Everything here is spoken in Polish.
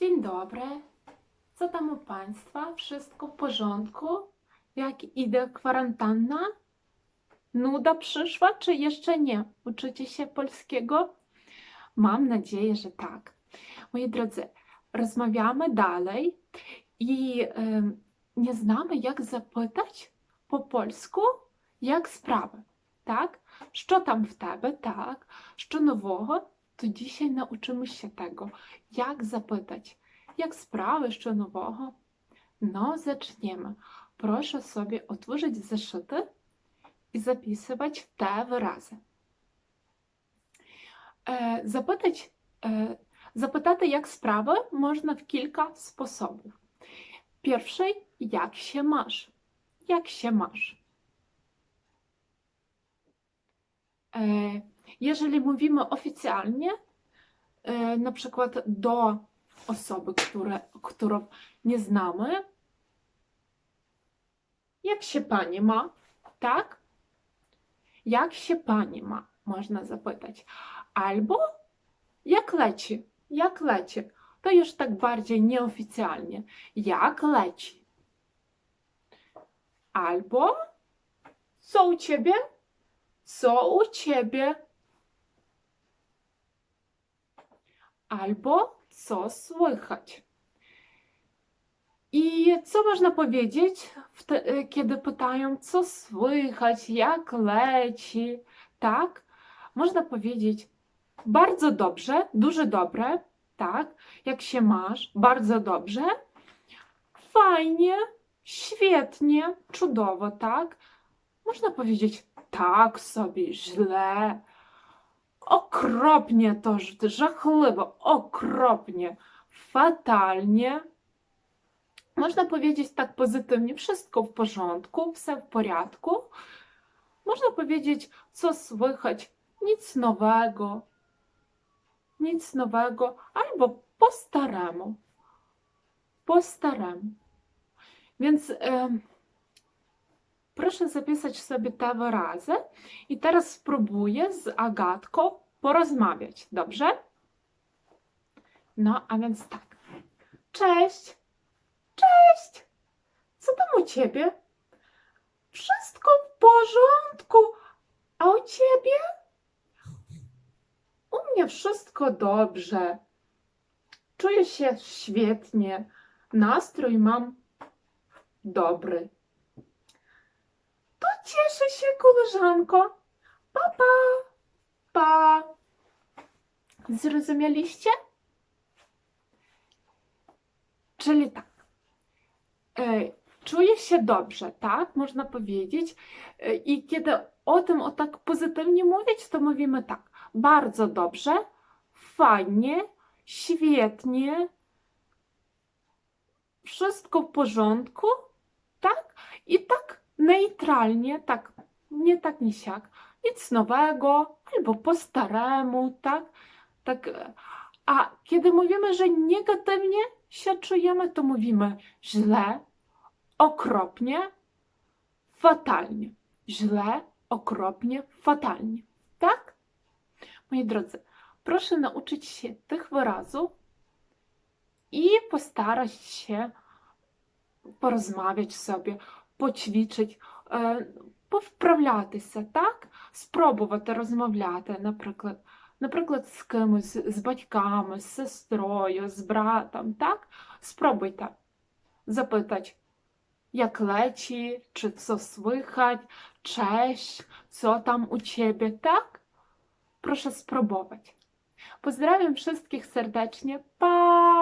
Dzień dobry. Co tam u Państwa? Wszystko w porządku? Jak idzie kwarantanna? Nuda przyszła, czy jeszcze nie? Uczycie się polskiego? Mam nadzieję, że tak. Moi drodzy, rozmawiamy dalej i em, nie znamy, jak zapytać po polsku, jak sprawy, tak? Що там в тебе, так? Що нового? То dzisiaj nauczymy się tego, jak zapytać, jak sprawy, що нового. No, zaczniemy. Proszę sobie otworzyć zeszyty i zapisywać te wyrazy. E, Zapytać, e, zapytати, jak sprawy, można w kilka sposobów. Pierwszy, jak się masz? Jak się masz? E, Jeżeli mówimy oficjalnie, e, na przykład do osoby, które, którą nie znamy, jak się pani ma, tak? Jak się pani ma, można zapytać. Albo jak leci, jak leci. To już tak bardziej nieoficjalnie. Jak leci. Albo co u ciebie? Co u ciebie? Albo co słychać? I co można powiedzieć, y, kiedy pytają, co słychać, jak leci, tak? Można powiedzieć bardzo dobrze, duże dobre, tak? Jak się masz, bardzo dobrze, fajnie, świetnie, cudownie, tak? Można powiedzieć tak sobie, źle, okropnie to, ż- żachliwe, okropnie, fatalnie. Można powiedzieć tak pozytywnie, wszystko w porządku, все w porządku. Można powiedzieć, co słychać, nic nowego, nic nowego, albo po staremu, po staremu. Więc em, proszę zapisać sobie te wyrazy i teraz spróbuję z Agatką porozmawiać, dobrze? No, a więc tak. Cześć! Cześć! Co tam u ciebie? Wszystko w porządku. A u ciebie? U mnie wszystko dobrze. Czuję się świetnie. Nastrój mam dobry. Cieszę się, koleżanko. Pa, pa. Pa. Zrozumieliście? Czyli tak. E, Czuję się dobrze, tak? Można powiedzieć. E, I kiedy o tym o tak pozytywnie mówić, to mówimy tak. Bardzo dobrze, fajnie, świetnie, wszystko w porządku, tak? I tak neutralnie, tak, nie tak, nie siak, nic nowego, albo po staremu, tak, tak. A kiedy mówimy, że negatywnie się czujemy, to mówimy źle, okropnie, fatalnie. Źle, okropnie, fatalnie. Tak? Moi drodzy, proszę nauczyć się tych wyrazów i postarać się porozmawiać sobie, почвічить, е, повправлятися, так? спробувати розмовляти, наприклад, наприклад, з кимось, з батьками, з сестрою, з братом. так? Спробуйте запитати, як лечі, чи це свихать, чеш, що там у чебі, так? Прошу спробувати. Pozdrawiam всіх serdecznie. па!